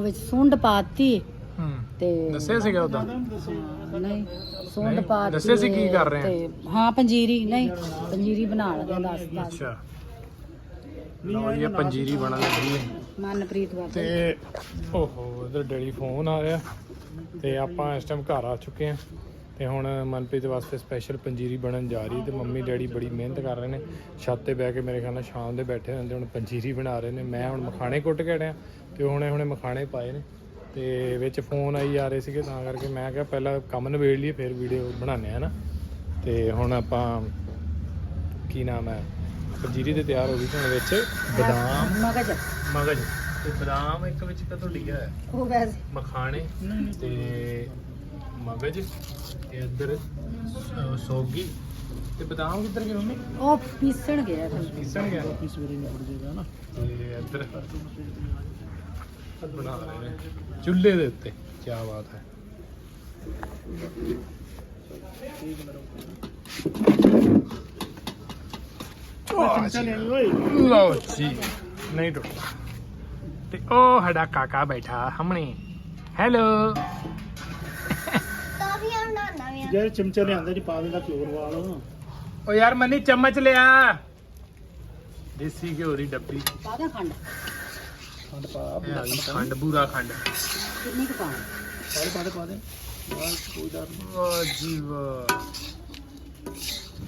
ਉਹ ਵਿੱਚ ਸੁੰਡ ਪਾਤੀ। ਹੂੰ। ਤੇ ਦੱਸਿਆ ਸੀਗਾ ਉਦਾਂ ਨਹੀਂ ਸੁੰਡ ਪਾਤੀ ਦੱਸਿਆ ਸੀ ਕੀ ਕਰ ਰਹੇ ਆ? ਤੇ ਹਾਂ ਪੰਜੀਰੀ ਨਹੀਂ ਪੰਜੀਰੀ ਬਣਾ ਲਗੇ ਦੱਸ ਦੱਸ। ਅੱਛਾ। ਲਓ ਜੀ ਇਹ ਪੰਜੀਰੀ ਬਣਨ ਲੱਗੀ ਹੈ। ਮਨਪ੍ਰੀਤ ਬਾਬਾ ਤੇ ਓਹੋ ਇਧਰ ਡੈਡੀ ਫੋਨ ਆ ਰਿਹਾ ਤੇ ਆਪਾਂ ਇਸ ਟਾਈਮ ਘਰ ਆ ਚੁੱਕੇ ਆ। ਤੇ ਹੁਣ ਮਨਪ੍ਰੀਤ ਵਾਸਤੇ ਸਪੈਸ਼ਲ ਪੰਜੀਰੀ ਬਣਨ ਜਾ ਰਹੀ ਤੇ ਮੰਮੀ ਡੈਡੀ ਬੜੀ ਮਿਹਨਤ ਕਰ ਰਹੇ ਨੇ। ਛੱਤ ਤੇ ਬਹਿ ਕੇ ਮੇਰੇ ਖਿਆਲ ਨਾਲ ਸ਼ਾਮ ਦੇ ਬੈਠੇ ਹੁੰਦੇ ਹੁਣ ਪੰਜੀਰੀ ਬਣਾ ਰਹੇ ਨੇ। ਮੈਂ ਹੁਣ ਮਖਾਣੇ ਕੁੱਟ ਕੇ ਅੜਿਆ ਤੇ ਹੁਣੇ ਹੁਣੇ ਮਖਾਣੇ ਪਾਏ ਨੇ ਤੇ ਵਿੱਚ ਫੋਨ ਆਈ ਜਾ ਰਹੇ ਸੀਗੇ ਤਾਂ ਕਰਕੇ ਮੈਂ ਕਿਹਾ ਪਹਿਲਾਂ ਕੰਮ ਨਿਬੇੜ ਲਈਏ ਫਿਰ ਵੀਡੀਓ ਬਣਾਉਂਦੇ ਆ ਨਾ? ਤੇ ਹੁਣ ਆਪਾਂ ਕੀ ਨਾਮ ਹੈ? ਪੰਜੀਰੀ ਤੇ ਤਿਆਰ ਹੋ ਗਈ ਹੁਣ ਵਿੱਚ। ਬਦਾਮ। ਮਗਜ। ਮਗਜ। ਤੇ ਬਦਾਮ ਇੱਕ ਵਿੱਚ ਕਦੋਂ ਲਿਖਿਆ ਹੈ ਉਹ ਵੈਸੇ। ਮਖਾਣੇ। ਤੇ ਮਗਜ ਤੇ ਇੱਧਰ ਸ- ਸੋਗੀ ਤੇ ਬਦਾਮ ਕਿੱਧਰ ਗਏ ਮੰਮੀ? ਉਹ ਪੀਸਣ ਗਿਆ ਫਿਰ ਪੀਸਣ ਗਿਆ? ਸਵੇਰੇ ਨਿਕਲ ਜਾਏਗਾ ਨਾ। ਤੇ ਇੱਧਰ ਬਣਾ ਰਹੇ ਨੇ। ਚੁੱਲ੍ਹੇ ਦੇ ਉੱਤੇ। ਕੀ ਬਾਤ ਹੈ। ਲਓ ਜੀ ਨਹੀਂ ਟੁੱਟਦਾ। ਤੇ ਉਹ ਸਾਡਾ ਕਾਕਾ ਬੈਠਾ ਹਮਣੇ ਹੈਲੋ ਟੋਫੀਆਂ ਬਣਾਉਣਾ ਵੀ ਯਾਰ ਚਮਚਾ ਲਿਆਂਦੇ ਨਹੀਂ ਪਾ ਦਿੰਦਾ ਘਿਓ ਵਾਲ ਓ ਯਾਰ ਮਨੀ ਚਮਚ ਲਿਆ। ਦੇਸੀ ਘਿਓ ਦੀ ਡੱਬੀ। ਪਾਦਾ ਖੰਡ? ਖੰਡ ਪਾ ਆ ਖੰਡ ਬੂਰਾ ਖੰਡ। ਕਿੰਨੀ ਕੁ ਪਾ ਦੇ ਪਾ ਦੇ। ਵਾਹ ਕੋਈ ਡਰ ਨਹੀਂ ਵਾਹ ਜੀ ਵਾਹ।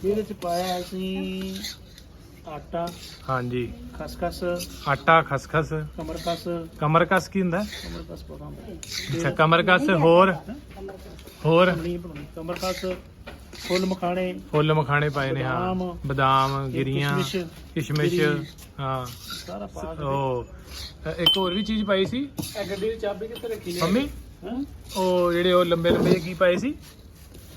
ਇਹਦੇ ਚ ਪਾਇਆ ਅਸੀਂ ਆਟਾ ਹਾਂਜੀ। ਖਸਖਸ ਆਟਾ ਖਸਖਸ। ਕਮਰਕਸ। ਕਮਰਕਸ ਕੀ ਹੁੰਦਾ? ਕਮਰਕਸ ਪਤਾ ਹੁੰਦਾ। ਅੱਛਾ ਕਮਰਕਸ ਹੋਰ? ਹੋਰ? ਨਹੀਂ ਬਣਾਉਣੀ। ਕਮਰਕਸ ਫੁੱਲ ਮਖਾਣੇ। ਫੁੱਲ ਮਖਾਣੇ ਪਾਏ ਨੇ ਹਾਂ। ਬਦਾਮ, ਗਿਰੀਆਂ ਕਿਸ਼ਮਿਸ਼। ਹਾਂ। ਸਾਰਾ ਪਾ ਕੇ ਉਹ ਇੱਕ ਹੋਰ ਵੀ ਚੀਜ਼ ਪਾਈ ਸੀ? ਇਹ ਗੱਡੀ ਦੀ ਚਾਬੀ ਕਿੱਥੇ ਰੱਖੀ ਮੰਮੀ? ਹਾਂ? ਉਹ ਜਿਹੜੇ ਉਹ ਲੰਬੇ ਲੰਬੇ ਕੀ ਪਾਏ ਸੀ?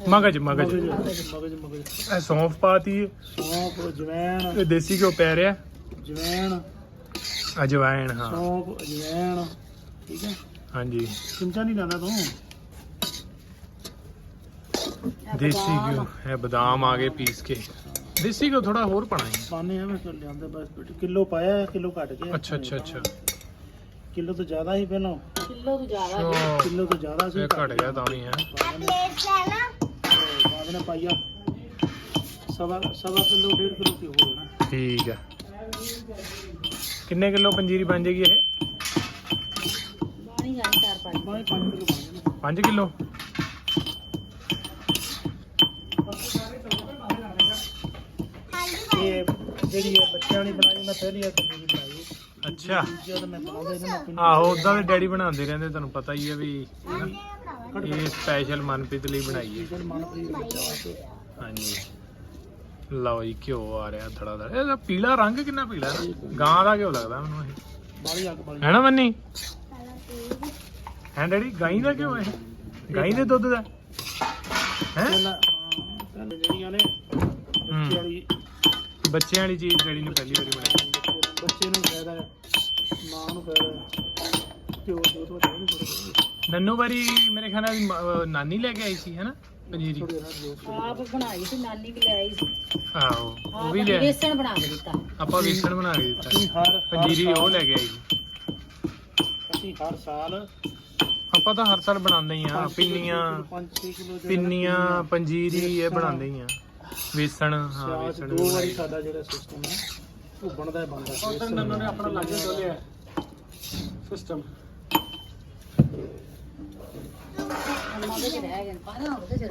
ਮਗਜ ਮਗਜ। ਮਗਜ ਮਗਜ ਮਗਜ ਇਹ ਸੌਂਫ ਪਾਤੀ। ਸੌਂਫ ਜਵੈਣ ਇਹ ਦੇਸੀ ਘਿਓ ਪੈ ਰਿਹਾ। ਜਵੈਣ ਅਜਵਾਇਣ ਹਾਂ। ਸੌਂਫ ਜਵੈਣ ਠੀਕ ਹੈ। ਹਾਂਜੀ। ਚਮਚਾ ਨਹੀਂ ਲਾਣਾ ਤੂੰ? ਦੇਸੀ ਘਿਓ ਇਹ ਬਦਾਮ ਆ ਗਏ ਪੀਸ ਕੇ। ਦੇਸੀ ਘਿਓ ਥੋੜਾ ਹੋਰ ਪਾਣਾ ਹੈ। ਪਾਣੇ ਆ ਮੈਂ ਫਿਰ ਲਿਆਂਦਾ ਬਸ ਕਿਲੋ ਪਾਇਆ ਕਿਲੋ ਘਟ ਗਿਆ। ਅੱਛਾ ਅੱਛਾ ਅੱਛਾ। ਕਿਲੋ ਤੋਂ ਜ਼ਿਆਦਾ ਹੀ ਪਹਿਲਾਂ। ਕਿਲੋ ਤੋਂ ਜ਼ਿਆਦਾ ਕਿਲੋ ਤੋਂ ਜ਼ਿਆਦਾ ਸੀ ਇਹ ਘਟ ਗਿਆ ਤਾਂ ਵੀ ਹੈ। ਪਲੇਟ ਲੈਣਾ ਬਾਅਦ ਨੇ ਪਾਈਆ। ਸਵਾ ਸਵਾ ਕਿਲੋ ਡੇਢ ਕਿਲੋ ਕੀ ਹੋ ਜਾਣਾ। ਠੀਕ ਹੈ ਕਿੰਨੇ ਕਿਲੋ ਪੰਜੀਰੀ ਬਣ ਜੇਗੀ ਇਹ? ਪਾਣੀ ਜਾਣੀ ਚਾਰ ਪੰਜ। ਬਾਈ 5 ਕਿਲੋ ਬਣ ਜਾਣਾ। 5 ਕਿਲੋ? ਇਹ ਜਿਹੜੀ ਇਹ ਬੱਚਿਆਂ ਨੇ ਬਣਾਈ ਮੈਂ ਪਹਿਲੀ ਵਾਰ ਤੰਦੂਰੀ ਬਣਾਈ ਅੱਛਾ। ਦੂਜਾ ਤਾਂ ਮੈਂ ਬਣਾਉਂਦਾ ਇਹਨਾਂ ਨੂੰ ਪਿੰਡ ਆਹੋ ਉਦਾਂ ਦੇ ਡੈਡੀ ਬਣਾਉਂਦੇ ਰਹਿੰਦੇ ਤੁਹਾਨੂੰ ਪਤਾ ਹੀ ਹੈ ਵੀ ਇਹ ਸਪੈਸ਼ਲ ਮਨਪ੍ਰੀਤ ਲਈ ਬਣਾਈ ਹੈ। ਹਾਂਜੀ। ਲਓ ਜੀ ਘਿਓ ਆ ਰਿਹਾ ਥੜਾ ਥੜਾ ਇਹਦਾ ਪੀਲਾ ਰੰਗ ਕਿੰਨਾ ਪੀਲਾ ਹੈ? ਗਾਂ ਦਾ ਘਿਓ ਲੱਗਦਾ ਮੈਨੂੰ ਇਹ। ਹੈ ਨਾ ਮੰਨੀ? ਹੈ ਡੈਡੀ ਗਾਈ ਦਾ ਘਿਓ ਇਹ? ਗਾਈ ਦੇ ਦੁੱਧ ਦਾ? ਹੈ? ਪਹਿਲਾਂ ਹਾਂ, ਪਹਿਲਾਂ ਜਿਹੜੀਆਂ ਨੇ ਬੱਚੇ ਵਾਲੀ ਬੱਚਿਆਂ ਵਾਲੀ ਚੀਜ਼ ਡੈਡੀ ਨੇ ਪਹਿਲੀ ਵਾਰੀ ਬਣਾਈ। ਬੱਚੇ ਨੂੰ ਫਾਇਦਾ ਹੈ ਮਾਂ ਨੂੰ ਫਾਇਦਾ ਨਹੀਂ ਥੋੜਾ ਨੰਨੂ ਵਾਰੀ ਮੇਰੇ ਖਿਆਲ ਨਾਲ ਅਹ ਨਾਨੀ ਲੈ ਕੇ ਆਈ ਸੀ ਹੈਨਾ? ਪਨੀਰੀ ਥੋੜਾ ਆਪ ਬਣਾਈ ਸੀ ਨਾਨੀ ਵੀ ਲੈ ਆਈ ਸੀ। ਆਹੋ ਉਹ ਆਪ ਵੀ ਲਿਆ ਬੇਸਣ ਬਣਾ ਕੇ ਦਿੱਤਾ। ਆਪਾਂ ਵੇਸਣ ਬਣਾ ਕੇ ਦਿੱਤਾ। ਅਸੀਂ ਹਰ ਹਰ ਪੰਜੀਰੀ ਉਹ ਲੈ ਕੇ ਆਈ। ਸੀ ਅਸੀਂ ਹਰ ਸਾਲ ਆਪਾਂ ਤਾਂ ਹਰ ਸਾਲ ਬਣਾਉਂਦੇ ਹੀ ਆ ਪਿੰਨੀਆਂ 5-6 ਕਿਲੋ ਪਿੰਨੀਆਂ ਪੰਜੀਰੀ ਇਹ ਬਣਾਉਂਦੇ ਹੀ ਆ ਵੇਸਣ ਹਾਂ ਵੇਸਣ ਦੋ ਵਾਰੀ ਸਾਡਾ ਜਿਹੜਾ ਸਿਸਟਮ ਹੈ ਉਹ ਬਣਦਾ ਹੀ ਬਣਦਾ। ਉਦੋਂ ਨੰਨੂ ਨੇ ਆਪਣਾ ਲਾਗੇ ਡੋਲਿਆ ਸਿਸਟਮ ਮਗਜ ਰਹਿ ਗਏ ਪਾਦਾ ਉਹਦੇ ਚ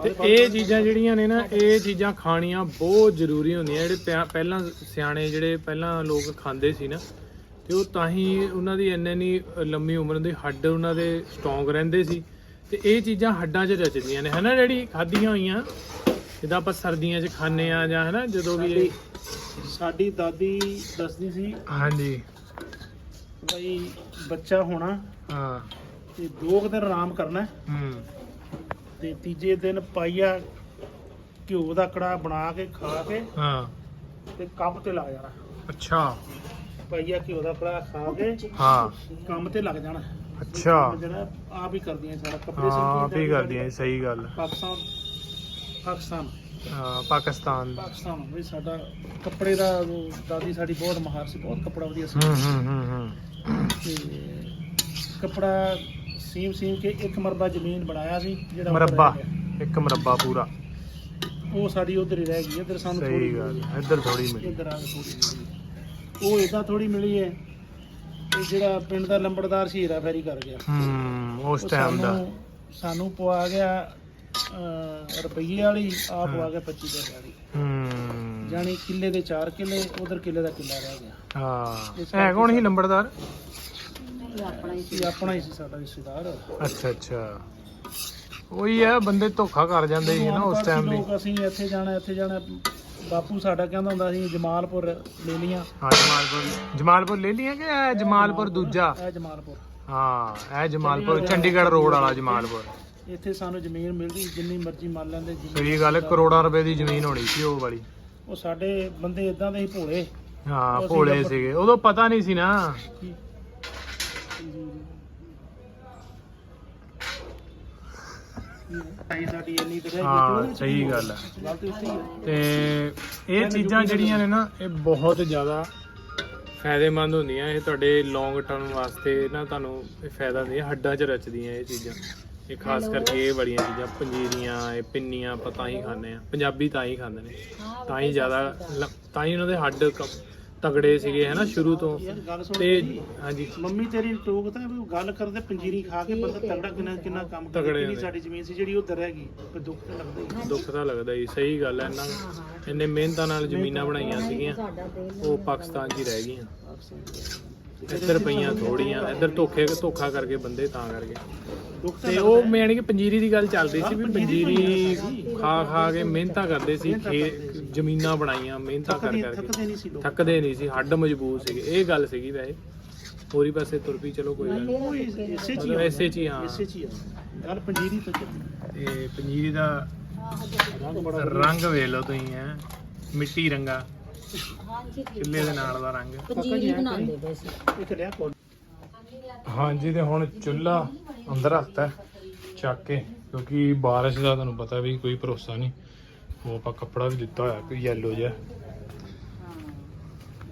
ਤੇ ਇਹ ਚੀਜ਼ਾਂ ਜਿਹੜੀਆਂ ਨੇ ਨਾ ਇਹ ਚੀਜ਼ਾਂ ਖਾਣੀਆਂ ਬਹੁਤ ਜ਼ਰੂਰੀ ਹੁੰਦੀਆਂ। ਜਿਹੜੇ ਪਿਆ- ਪਹਿਲਾਂ ਸਿਆਣੇ ਜਿਹੜੇ ਪਹਿਲਾਂ ਲੋਕ ਖਾਂਦੇ ਸੀ ਨਾ ਤੇ ਉਹ ਤਾਂ ਹੀ ਉਹਨਾਂ ਦੀ ਇੰਨੇ ਨਹੀਂ ਲੰਮੀ ਉਮਰ ਦੇ ਹੱਡ ਉਹਨਾਂ ਦੇ ਸਟਰੋਂਗ ਰਹਿੰਦੇ ਸੀ। ਤੇ ਇਹ ਚੀਜ਼ਾਂ ਹੱਡਾਂ 'ਚ ਰਚਦੀਆਂ ਨੇ ਹਨਾ ਜਿਹੜੀ ਖਾਧੀਆਂ ਹੋਈਆਂ? ਜਿੱਦਾਂ ਆਪਾਂ ਸਰਦੀਆਂ 'ਚ ਖਾਂਦੇ ਆ ਜਾਂ ਹਨਾ ਜਦੋਂ ਵੀ ਇਹ- ਸਾਡੀ ਦਾਦੀ ਦੱਸਦੀ ਸੀ ਹਾਂਜੀ। ਬਈ ਬੱਚਾ ਹੋਣਾ ਹਾਂ। ਤੇ ਦੋ ਕੁ ਦਿਨ ਆਰਾਮ ਕਰਨਾ। ਹੈ ਹੂੰ। ਤੇ ਤੀਜੇ ਦਿਨ ਪਾਈਆ ਘਿਓ ਦਾ ਕੜਾ ਬਣਾ ਕੇ ਖਾ ਕੇ ਹਾਂ। ਤੇ ਕੰਮ ਤੇ ਲੱਗ ਜਾਣਾ। ਅੱਛਾ। ਪਾਈਆ ਘਿਓ ਦਾ ਕੜਾ ਖਾ ਕੇ ਹਾਂ। ਕੰਮ ਤੇ ਲੱਗ ਜਾਣਾ। ਅੱਛਾ। ਜਿਹੜਾ ਆਪ ਹੀ ਕਰਦੀਆਂ ਸਾਰਾ ਕੱਪੜੇ ਆਪ ਹੀ ਕਰਦੀਆਂ ਸਹੀ ਗੱਲ। ਪਾਕਿਸਤਾਨ ਪਾਕਿਸਤਾਨ। ਹਾਂ ਪਾਕਿਸਤਾਨ। ਪਾਕਿਸਤਾਨ ਵੀ ਸਾਡਾ ਕੱਪੜੇ ਦਾ ਦਾਦੀ ਸਾਡੀ ਬਹੁਤ ਮਾਹਰ ਸੀ ਬਹੁਤ ਕੱਪੜਾ ਵਧੀਆ ਸੀ। ਹੂੰ ਹੂੰ ਹੂੰ ਹੂੰ। ਤੇ ਕੱਪੜਾ ਸੀਮ ਸੀਮ ਕੇ ਇੱਕ ਮਰਬਾ ਜ਼ਮੀਨ ਬਣਾਇਆ ਸੀ ਜਿਹੜਾ ਉੱਪਰ ਮਰੱਬਾ ਰਹਿ ਗਿਆ। ਇੱਕ ਮਰੱਬਾ ਪੂਰਾ। ਉਹ ਸਾਡੀ ਉਧਰ ਹੀ ਰਹਿ ਗਈ ਇੱਧਰ ਸਾਨੂੰ ਥੋੜੀ ਸਹੀ ਗੱਲ ਹੈ, ਇੱਧਰ ਥੋੜੀ ਮਿਲੀ। ਇੱਧਰ ਆ ਕੇ ਥੋੜੀ ਮਿਲੀ ਉਹ ਇਦਾਂ ਥੋੜੀ ਮਿਲੀ ਹੈ ਇਹ ਜਿਹੜਾ ਪਿੰਡ ਦਾ ਲੰਬੜਦਾਰ ਸੀ ਹੀਰਾ ਫੇਰੀ ਕਰ ਗਿਆ। ਹੂੰ ਉਸ ਉਹ ਟਾਈਮ ਦਾ। ਸਾਨੂੰ- ਸਾਨੂੰ ਪਵਾ ਗਿਆ ਅਹ, ਰੁਪਈਏ ਵਾਲੀ ਆ ਪਵਾ ਗਿਆ 25 ਰੁਪਏ ਵਾਲੀ। ਹੂੰ। ਜਾਣੀ ਕਿੱਲੇ ਦੇ 4 ਕਿੱਲੇ ਉਧਰ ਕਿੱਲੇ ਦਾ ਕਿੱਲਾ ਰਹਿ ਗਿਆ। ਹਾਂ। ਹੈ ਸੀ। ਇਹ ਆਪਣਾ ਹੀ ਸੀ ਸਾਡਾ ਰਿਸ਼ਤੇਦਾਰ। ਅੱਛਾ ਅੱਛਾ। ਉਹੀ ਹੈ ਬੰਦੇ ਧੋਖਾ ਕਰ ਜਾਂਦੇ ਸੀ ਨਾ ਉਸ ਟਾਈਮ ਵੀ ਲੋਕ ਅਸੀਂ ਇੱਥੇ ਜਾਣਾ ਇੱਥੇ ਜਾਣਾ। ਬਾਪੂ ਸਾਡਾ ਕਹਿੰਦਾ ਹੁੰਦਾ ਸੀ ਜਮਾਲਪੁਰ ਲੈ ਲੀਆਂ ਹਾਂ ਜਮਾਲਪੁਰ। ਜਮਾਲਪੁਰ ਲੈ ਲਈਆਂ ਕਿ ਇਹ ਜਮਾਲਪੁਰ ਦੂਜਾ? ਇਹ ਜਮਾਲਪੁਰ। ਹਾਂ ਇਹ ਜਮਾਲਪੁਰ ਚੰਡੀਗੜ੍ਹ ਰੋਡ ਵਾਲਾ ਜਮਾਲਪੁਰ। ਇੱਥੇ ਸਾਨੂੰ ਜ਼ਮੀਨ ਮਿਲਦੀ ਜਿੰਨੀ ਮਰਜ਼ੀ ਮੰਨ ਲੈਂਦੇ ਜਿੰਨੀ ਸਹੀ ਗੱਲ ਹੈ, ਕਰੋੜਾਂ ਰੁਪਏ ਦੀ ਜ਼ਮੀਨ ਹੋਣੀ ਸੀ ਉਹ ਵਾਲੀ। ਉਹ ਸਾਡੇ ਬੰਦੇ ਇਦਾਂ ਦੇ ਹੀ ਭੋਲੇ। ਹਾਂ ਭੋਲੇ ਸੀਗੇ। ਉਦੋਂ ਪਤਾ ਨਹੀਂ ਸੀ ਨਾ। ਸਾਡੀ ਇੰਨੀ ਤੇ ਹਾਂ ਸਹੀ ਗੱਲ ਹੈ। ਤੇ ਉੱਥੇ ਹੀ ਹੈ। ਤੇ ਇਹ ਚੀਜ਼ਾਂ ਜਿਹੜੀਆਂ ਨੇ ਨਾ ਇਹ ਬਹੁਤ ਜ਼ਿਆਦਾ ਫਾਇਦੇਮੰਦ ਹੁੰਦੀਆਂ। ਇਹ ਤੁਹਾਡੇ ਲੌਂਗ ਟਰਮ ਵਾਸਤੇ ਨਾ ਤੁਹਾਨੂੰ ਇਹ ਫਾਇਦਾ ਦਿੰਦੀਆਂ ਹੱਡਾਂ 'ਚ ਰਚਦੀਆਂ ਇਹ ਚੀਜ਼ਾਂ। ਇਹ ਖਾਸ ਕਰਕੇ ਇਹ ਬੜੀਆਂ ਚੀਜ਼ਾਂ ਪੰਜੀਰੀਆਂ ਇਹ ਪਿੰਨੀਆਂ ਪਤਾ ਹੀ ਖਾਂਦੇ ਆ ਪੰਜਾਬੀ ਤਾਂ ਹੀ ਖਾਂਦੇ ਨੇ। ਤਾਂ ਹੀ ਜ਼ਿਆਦਾ ਲ- ਤਾਂ ਹੀ ਉਹਨਾਂ ਦੇ ਹੱਡ ਕ- ਤਗੜੇ ਸੀਗੇ ਹੈ ਨਾ ਸ਼ੁਰੂ ਤੋਂ। ਯਾਰ ਗੱਲ ਸੁਣ ਤੇ ਜੀ, ਹਾਂਜੀ। ਮੰਮੀ ਤੇਰੀ ਟੋਕ ਤਾਂ ਵੀ ਉਹ ਗੱਲ ਕਰਦੇ ਪੰਜੀਰੀ ਖਾ ਕੇ ਬੰਦਾ ਤਗੜਾ ਕਿੰਨਾ ਕਿੰਨਾ ਕੰਮ ਕਰਦਾ ਤਗੜੇ ਕਿੰਨੀ। ਸਾਡੀ ਜ਼ਮੀਨ ਸੀ ਜਿਹੜੀ ਉਧਰ ਰਹਿ ਗਈ ਪਰ ਦੁੱਖ ਤਾਂ ਲੱਗਦਾ ਹੀ ਦੁੱਖ ਤਾਂ ਲੱਗਦਾ ਹੀ ਸਹੀ ਗੱਲ ਹੈ ਇਹਨਾਂ ਇੰਨੇ ਮਿਹਨਤਾਂ ਨਾਲ ਜ਼ਮੀਨਾਂ ਬਣਾਈਆਂ ਸੀਗੀਆਂ ਉਹ ਪਾਕਿਸਤਾਨ 'ਚ ਹੀ ਰਹਿ ਗਈਆਂ। ਇੱਧਰ ਪਈਆਂ ਥੋੜੀਆਂ ਇੱਧਰ ਧੋਖੇ ਧੋਖਾ ਕਰਕੇ ਬੰਦੇ ਤਾਂ ਕਰਕੇ। ਤਾਂ ਉਹ ਮੈਂ ਯਾਨੀ ਕਿ ਪੰਜੀਰੀ ਦੀ ਗੱਲ ਚੱਲਦੀ ਸੀ ਵੀ ਪੰਜੀਰੀ ਖਾ ਖਾ ਕੇ ਮਿਹਨਤਾਂ ਕਰਦੇ ਸੀ ਖੇ ਜ਼ਮੀਨਾਂ ਬਣਾਈਆਂ ਮਿਹਨਤਾਂ ਕਰ ਕਰਕੇ ਥੱਕਦੇ ਨਹੀਂ ਸੀ ਲੋਕ। ਥੱਕਦੇ ਨਹੀਂ ਸੀ ਹੱਡ ਮਜ਼ਬੂਤ ਸੀਗੇ। ਇਹ ਗੱਲ ਸੀਗੀ ਵੈਸੇ। ਹੋਰੀ ਪਾਸੇ ਤੁਰ ਪਈ ਚਲੋ ਕੋਈ ਗੱਲ ਨਹੀਂ। ਇਸ- ਚ। ਇਸੇ ਚ ਹੀ। ਇਸੇ ਚ। ਗੱਲ ਪੰਜੀਰੀ ਤੋਂ ਚੱਲੀ। ਤੇ ਪੰਜੀਰੀ ਦਾ ਰੰਗ ਵੇਖ ਲਓ ਤੁਸੀਂ ਹੈ। ਮਿੱਟੀ ਰੰਗਾ। ਚੁੱਲ੍ਹੇ ਦੇ ਨਾਲ ਦਾ ਰੰਗ? ਪੰਜੀਰੀ ਬਣਾਉਂਦੇ ਪਏ ਸੀ। ਇੱਕ ਲਿਆ ਕੋਲ ਹਾਂਜੀ ਤੇ ਹੁਣ ਚੁੱਲ੍ਹਾ ਅੰਦਰ ਰੱਖਤਾ ਚੱਕ ਕੇ ਕਿਉਂਕਿ ਬਾਰਿਸ਼ ਦਾ ਤੁਹਾਨੂੰ ਪਤਾ ਵੀ ਕੋਈ ਭਰੋਸਾ ਨਹੀਂ। ਉਹ ਆਪਾਂ ਕੱਪੜਾ ਵੀ ਦਿੱਤਾ ਹੋਇਆ ਕੋਈ ਯੈਲੋ ਜਿਹਾ।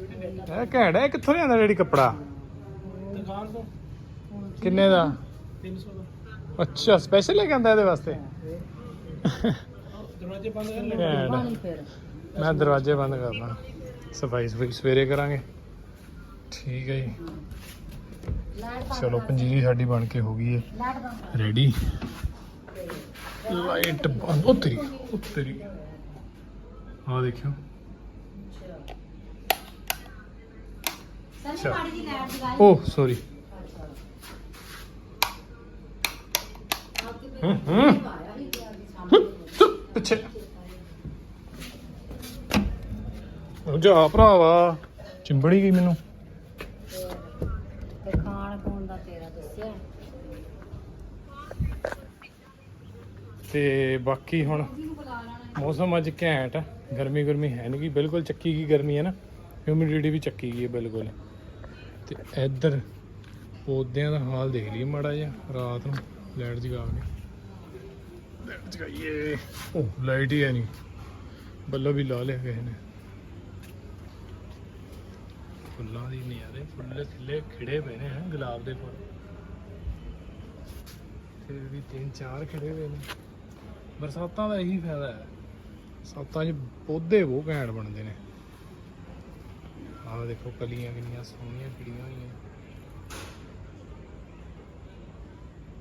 ਇਹ ਘੈਂਟ ਹੈ ਇਹ ਕਿੱਥੋਂ ਲਿਆਂਦਾ ਜਿਹੜੀ ਕੱਪੜਾ? ਦੁਕਾਨ ਤੋਂ। ਕਿੰਨੇ ਦਾ? 300 ਦਾ। ਅੱਛਾ ਸਪੈਸ਼ਲ ਲੈ ਕੇ ਆਂਦਾ ਇਹਦੇ ਵਾਸਤੇ? ਦਰਵਾਜ਼ੇ ਬੰਦ ਕਰ ਲੈ ਮੈਂ ਦਰਵਾਜ਼ੇ ਬੰਦ ਕਰਦਾ। ਸਫ਼ਾਈ ਸਫ਼ਾਈ ਸਵੇਰੇ ਕਰਾਂਗੇ ਠੀਕ ਹੈ ਜੀ ਚਲੋ ਪੰਜੀਰੀ ਸਾਡੀ ਬਣ ਕੇ ਹੋ ਗਈ ਹੈ ਰੈਡੀ ਲਾਈਟ ਬੰਦ ਉਹ ਤੇਰੀ ਉਹ ਤੇਰੀ ਆ ਦੇਖਿਓ ਓ ਸੌਰੀ ਹੂੰ ਹੂੰ ਪਿੱਛੇ ਉਹ ਜਾ ਭਰਾਵਾ ਚਿੰਬੜੀ ਗਈ ਮੈਨੂੰ। ਤੇ ਖਾਣ ਖੂਣ ਦਾ ਤੇਰਾ ਦੱਸਿਆ। ਤੇ ਬਾਕੀ ਹੁਣ ਮੌਸਮ ਅੱਜ ਘੈਂਟ ਆ। ਗਰਮੀ ਗਰਮੀ ਹੈ ਨਹੀਂ ਬਿਲਕੁਲ ਚੱਕੀ ਗਈ ਗਰਮੀ ਹੈ ਨਾ। ਹਿਊਮਿਡਿਟੀ ਵੀ ਚੱਕੀ ਗਈ ਹੈ ਬਿਲਕੁਲ। ਤੇ ਇੱਧਰ ਪੌਦਿਆਂ ਦਾ ਹਾਲ ਦੇਖ ਲਈਏ ਮਾੜਾ ਜਿਹਾ ਰਾਤ ਨੂੰ ਲਾਈਟ ਜਗਾ ਕੇ ਲਾਈਟ ਜਗਾਈਏ। ਉਹ ਲਾਈਟ ਹੀ ਹੈ ਨਹੀਂ ਬੱਲਬ ਵੀ ਲਾ ਲਿਆ ਕਿਸੇ ਨੇ। ਫੁੱਲਾਂ ਦੀ ਨਿਆਰੇ ਫੁੱਲ ਥੱਲੇ ਖਿੜੇ ਪਏ ਨੇ ਹੈਂ, ਗੁਲਾਬ ਦੇ ਫੁੱਲ। ਫਿਰ ਵੀ ਤਿੰਨ ਚਾਰ ਖਿੜੇ ਹੋਏ ਨੇ। ਬਰਸਾਤਾਂ ਦਾ ਇਹੀ ਫਾਇਦਾ ਹੈ। ਬਰਸਾਤਾਂ 'ਚ ਪੌਦੇ ਬਹੁਤ ਘੈਂਟ ਬਣਦੇ ਨੇ। ਆਹ ਦੇਖੋ ਕਲੀਆਂ ਕਿੰਨੀਆਂ ਸੋਹਣੀਆਂ ਖਿੜੀਆਂ ਹੋਈਆਂ।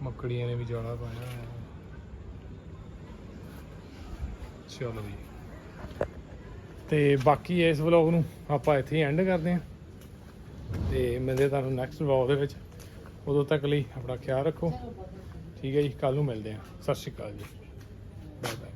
ਮੱਕੜੀਆਂ ਨੇ ਵੀ ਜਾਲਾ ਪਾਇਆ ਹੋਇਆ ਹੈ। ਚਲੋ ਜੀ। ਤੇ ਬਾਕੀ ਇਸ ਵਲੌਗ ਨੂੰ ਆਪਾਂ ਇੱਥੇ ਐਂਡ ਕਰਦੇ ਹਾਂ। ਤੇ ਮਿਲਦੇ ਤੁਹਾਨੂੰ ਨੈਕਸਟ ਵਲੌਗ ਦੇ ਵਿੱਚ ਉਦੋਂ ਤੱਕ ਲਈ ਆਪਣਾ ਖਿਆਲ ਰੱਖੋ। ਠੀਕ ਹੈ ਜੀ ਕੱਲ ਨੂੰ ਮਿਲਦੇ ਹਾਂ। ਸਤਿ ਸ਼੍ਰੀ ਅਕਾਲ ਜੀ। Bye bye